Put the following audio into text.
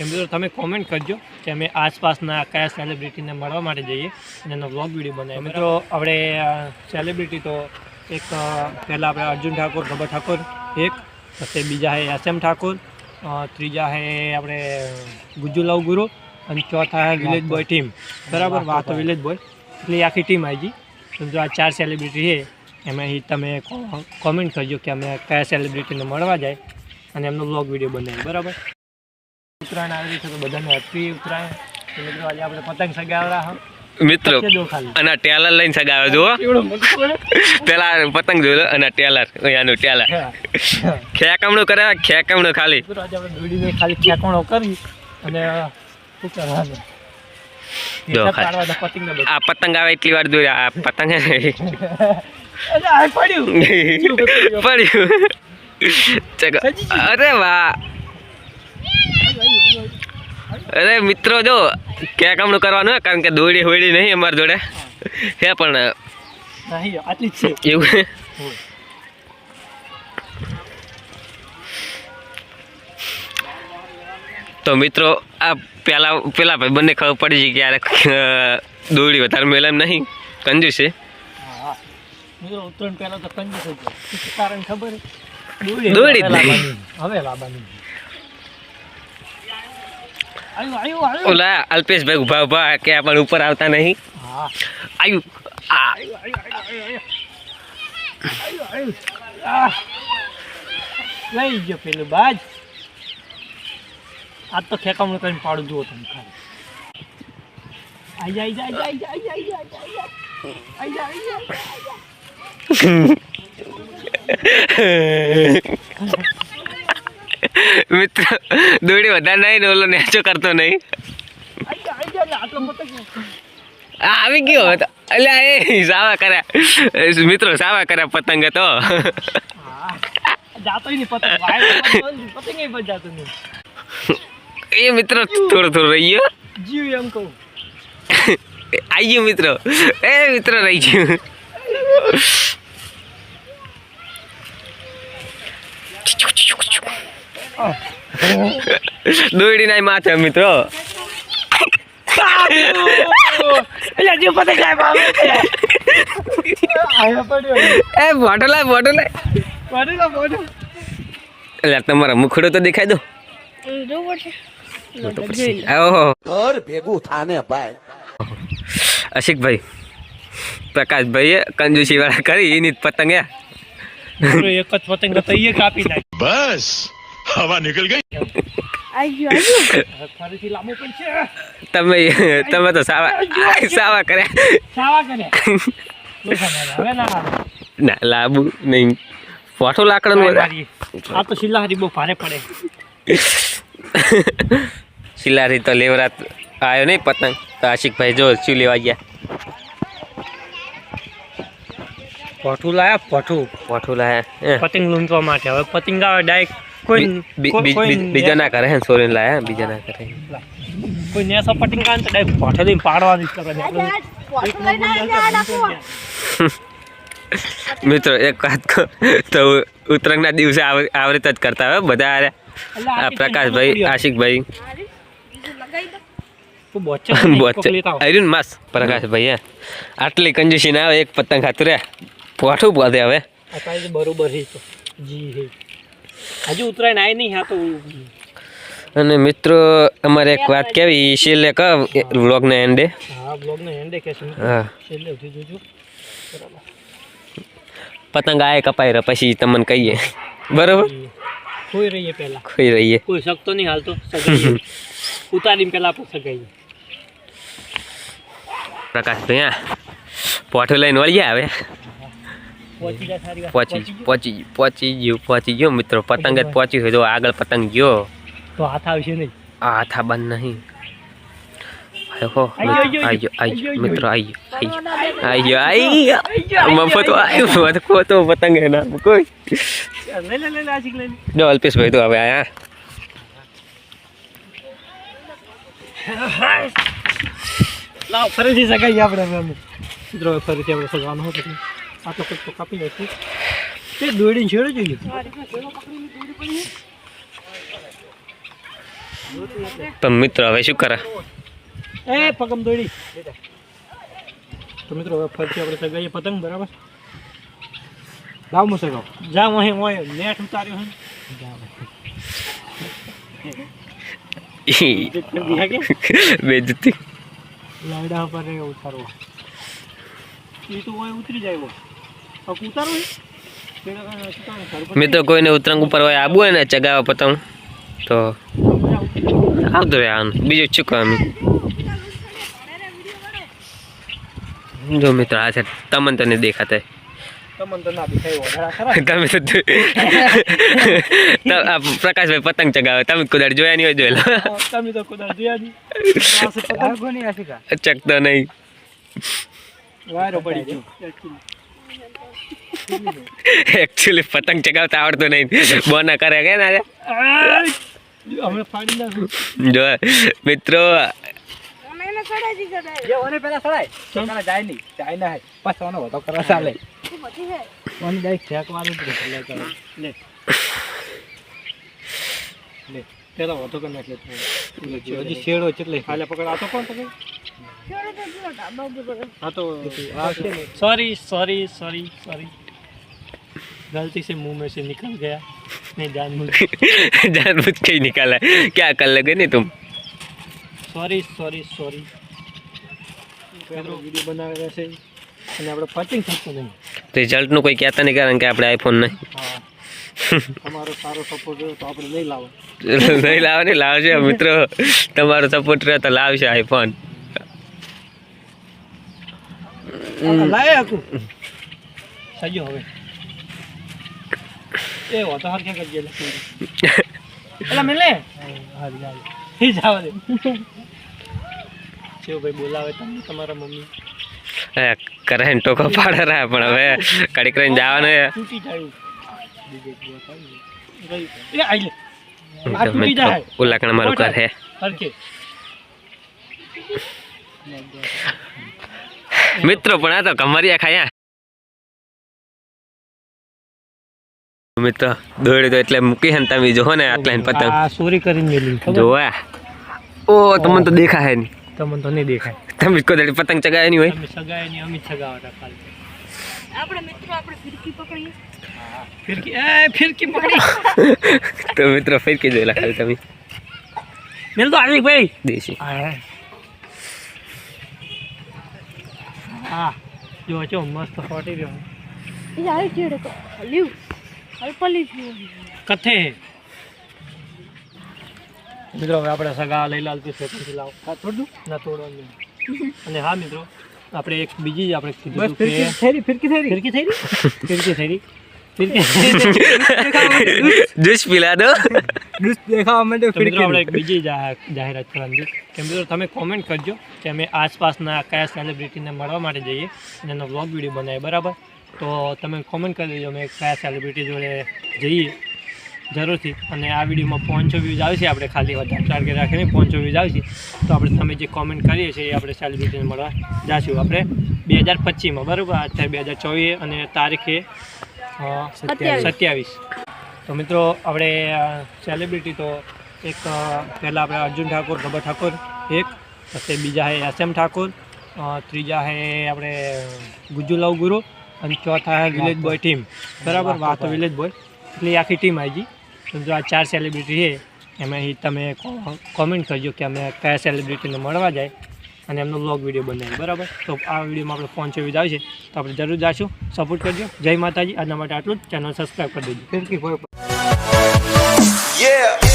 કે મિત્રો તમે કોમેન્ટ કરજો કે અમે આસપાસના કયા સેલિબ્રિટીને મળવા માટે જઈએ અને એનો વ્લોગ વીડિયો બનાવીએ. મિત્રો આપણે સેલિબ્રિટી તો એક પહેલાં આપણે અર્જુન ઠાકોર ગબર ઠાકોર એક પછી બીજા હે એસ એમ ઠાકોર ત્રીજા હે આપણે ગુજુલાવ ગુરુ અને ચોથા હે વિલેજ બોય ટીમ. બરાબર? વાત તો વિલેજ બોય. એટલે આખી ટીમ આવી ગઈ. તો જો આ ચાર સેલિબ્રિટી છે એમાંથી તમે કોમેન્ટ કરજો કે અમે કયા સેલિબ્રિટીને મળવા જાય અને એમનો બ્લોગ વીડિયો બનાવીએ. બરાબર? ઉત્તરાયણ આવી છે તો બધાને હેપી ઉત્તરાયણ. તો મિત્રો આજે આપણે પતંગ સગાવરા હા. મિત્રો જો અને ટેલર લઈને સગાવે પડે પેલા પતંગ જોઈ અને ટેલર અહીંયાનું ટેલર. ખેકમણું કરે ખેકમણું ખાલી. આજે આપણે દોડીને ખાલી ખેકમણો કરી અને શું કરવાનું? જો. આ પતંગ આવે એટલી વાર દોરી આ પતંગ પડ્યું. પડ્યું. અરે વાહ. અરે મિત્રો જો ક્યાં કામનું કરવાનું હોય કારણ કે દોડી હોડી નહીં અમારી જોડે. હે પણ એવું તો મિત્રો આ પેલા પેલા ભાઈ બંને ખબર પડી છે ક્યારેક દોડી વધારે મેળે નહીં. કંજુસ છે. દોડી હવે લાવવાની ઓલા અલ્પેશભાઈ ઊભા ઊભા કે પણ ઉપર આવતા નહીં આયુ. લઈ ગયો પેલું બાજ આ તો ખેકામણું કરીને પાડું જુઓ તમે ખાલી મિત્ર, દોડી વધારે નહીં ઓલો નેચો કરતો નહીં. આવી ગયો હતો એટલે એ, સાવા કર્યા. મિત્રો, સાવા કર્યા પતંગ નહીં એ મિત્રો, થોડો થોડો રહી ગયો. જીવ એમ કહું આવી ગયું, મિત્રો. એ, મિત્રો, રહી ગયું. દોડી નાય માથે મિત્રો એટલે જીવ એ લાય લાય. તમારા મુખડો તો દેખાય દો. ઘર ભેગું થાને ભાઈ. અશિકભાઈ પ્રકાશભાઈએ કંજુસી વાળા કરી એની પતંગ એક જ પતંગ હતો કાપી નાખી. बस હવા નીકળ ગઈ? તમે તમે તો સાવા સાવા કર્યા. સાવા કર્યા. ના લાબુ નહીં. ફોટો લાકડાનું આ તો શિલાહારી બહુ ભારે પડે. શિલાહારી તો લેવરાત આવ્યો નહીં પતંગ. તો આશિકભાઈ જો શું લેવા ગયા? પઠું લાયા પઠું પઠું લાયા પતંગ લૂંટવા માટે. હવે પતંગ આવે ડાયરેક્ટ બીજા ના કરે હે સોરીન લાયા બીજા ના કરે કોઈ ને સપટિંગ કાન તો ડાયરેક્ટ પાઠે દઈને પાડવાની મિત્રો એક વાત કહો તો ઉત્તરાયણના દિવસે આવૃત જ કરતા હોય બધા આ પ્રકાશભાઈ આશિકભાઈ. આયરું મસ્ત પ્રકાશભાઈ હે. આટલી કંજુસી ના આવે એક પતંગ ખાતું રે પોઠું બધે હવે. બરોબર હજુ ઉતરાયણ આવી નહીં હા તો અને મિત્રો અમારે એક વાત કેવી છેલ્લે ક વ્લોગને એન્ડે હા એન્ડે કે હા. છેલ્લે ઉઠી જોજો. પતંગ આય કપાઈ રહે પછી તમને કહીએ. બરોબર? ખોઈ રહીએ પહેલા. ખોઈ રહીએ. કોઈ શકતો નહીં હાલતો ઉતારીને પહેલા આપણે સગાઈએ. પ્રકાશભાઈ હા પોઠું લઈને વળીએ હવે. પોચી પહોંચી પહોંચી ગયો? પહોંચી ગયો મિત્રો. પતંગ જ પહોંચી હોય તો આગળ પતંગ ગયો. તો હાથ આવશે નહીં. આ હાથ બંધ નહીં. હો આયો આયો મિત્રો. આયો આયો આયો આયો મફત આયો મત કો તો પતંગ હે કોઈ. લે લે લે આ હવે આયા મિત્રો ફરીથી આ તો કંઈક તો કાપી નાખીએ તે દોડીને છેડો જોઈએ? પણ મિત્રો હવે શું કરે? એ પગમ દોડી તો મિત્રો હવે ફરતી આપણે સગાઈએ પતંગ બરાબર? લાવ હું સગાવ. જામ અહીં હોય નેટ ઉતાર્યો હે બેજતી લાઈડા પર એ ઉતારવો. એ તો હોય ઉતરી જાય મિત્રો કોઈને ઉતરંગ ઉપર હોય આબુ હોય ને ચગાવવા પતંગ. તો આવતો રહે આમ. બીજું શું કામ જો મિત્રો આ છે તમન તને દેખાતા તો તમે તો તો પ્રકાશભાઈ પતંગ ચગાવે. તમે કુદાડ જોયા નહીં હોય જોયેલા તો ચકતો નહીં. વાયરો પડી ગયો. એકચ્યુઅલી પતંગ ચગાવતા આવડતું નહીં. બોના કરે કે ના? જો મિત્રો મને ડાયરેક્ટ. ફેંકવાનું જ રહેશે. લે ચાલો. લે. લે. પેલા વધો કરી નાખ. હજી શેડો એટલે હાલે પકડ. આ તો કોણ પકડ? हाँ तो सॉरी सॉरी सॉरी सॉरी गलती से मुंह में से निकल गया नहीं जानबूझ जानबूझ के ही निकाला क्या कर लगे नहीं तुम સોરી સોરી સોરી વિડીયો બનાવે રહેશે અને આપણે પચિંગ થતું નહીં રિઝલ્ટનું કોઈ કહેતા નહીં કારણ કે આપણે આઈફોન નહીં હા તમારો સારો સપોર્ટ રહ્યો તો આપણે નહીં લાવો નહીં લાવો નહીં લાવશે મિત્રો તમારો સપોર્ટ રહે તો લાવશે આઈફોન લાય આખું સજો હવે. એ હો તો હરખે કરજે એટલે મેલે. હારી હારી હી જાવ દે શિવભાઈ બોલાવે તમને તમારા મમ્મી. કરે ને ટોકો પાડે રહ્યા પણ હવે કડી કરીને જવાનું છે. તૂટી જાય. એ આઈ લે. આ તૂટી મિત્રો જાય. ઉલાકણ મારું ઘર છે. હરખે મિત્રો પણ આ તો કમરિયા ખાયા. મિત્રો દોડી તો એટલે મૂકી હે તમે જોવો ને આટલા પતંગ. ચોરી કરીને મેલી જોવા. ઓ તમને તો દેખાય નહીં. તમને તો નહીં દેખાય. તમે કોઈ દાડી પતંગ ચગાવે નહીં હોય? તમે સગાયની અમિત સગાવતા આપણે મિત્રો આપણે ફિરકી પકડીએ. ફિરકી એ ફિરકી પકડી. તો મિત્રો ફેરકી જોયેલા ખાલી તમે. મેલ તો આવી ભાઈ દેશી હા જો મસ્ત ફોટી રહ્યો એ આવી ચેડે તો. અલ્પલી લીવ કથે. મિત્રો હવે આપણે સગા લઈ લાલતું છે પછી લાવો. હા તોડ ના તોડવાનું અને હા મિત્રો આપણે એક બીજી આપણે કીધું હતું કે ફિરકી થઈ રહી ફિરકી થઈ રહી? ફિરકી થઈ રહી? ફિરકી જ્યુસ પીલા દો દેખાવા માટે મિત્રો આપણે એક બીજી જાહેરાત કરવાની કે મિત્રો તમે કોમેન્ટ કરજો કે અમે આસપાસના કયા સેલિબ્રિટીને મળવા માટે જઈએ અને એનો વ્લોગ વીડિયો બનાવીએ બરાબર તો તમે કોમેન્ટ કરી દેજો અમે કયા સેલિબ્રિટી જોડે જઈએ જરૂરથી અને આ વિડીયોમાં પાંચસો વ્યૂઝ આવશે આપણે ખાલી વધારે ટાર્ગેટ રાખીને પાંચસો વ્યૂઝ આવશે તો આપણે તમે જે કોમેન્ટ કરીએ છીએ એ આપણે સેલિબ્રિટીને મળવા જઈશું આપણે બે હજાર પચીસમાં બરાબર અત્યારે બે હજાર ચોવીસ અને તારીખે સત્યાવીસ. તો મિત્રો આપણે સેલિબ્રિટી તો એક પહેલાં આપણે અર્જુન ઠાકોર ગબર ઠાકોર એક પછી બીજા છે એસ એમ ઠાકોર ત્રીજા છે આપણે ગુજુલાવ ગુરુ અને ચોથા છે વિલેજ બોય ટીમ બરાબર? વાત તો વિલેજ બોય એટલે આખી ટીમ આવી ગઈ. તો આ ચાર સેલિબ્રિટી છે એમાં તમે કોમેન્ટ કરજો કે અમે કયા સેલિબ્રિટીને મળવા જાય. અને એમનો બ્લોગ વીડિયો બનાવી બરાબર? તો આ વિડીયોમાં આપણે ફોન પાંચસો વ્યૂઝ છે. તો આપણે જરૂર જાશું. સપોર્ટ કરજો. જય માતાજી. આજના માટે આટલું જ. ચેનલ સબસ્ક્રાઈબ કરી દેજો. Yeah.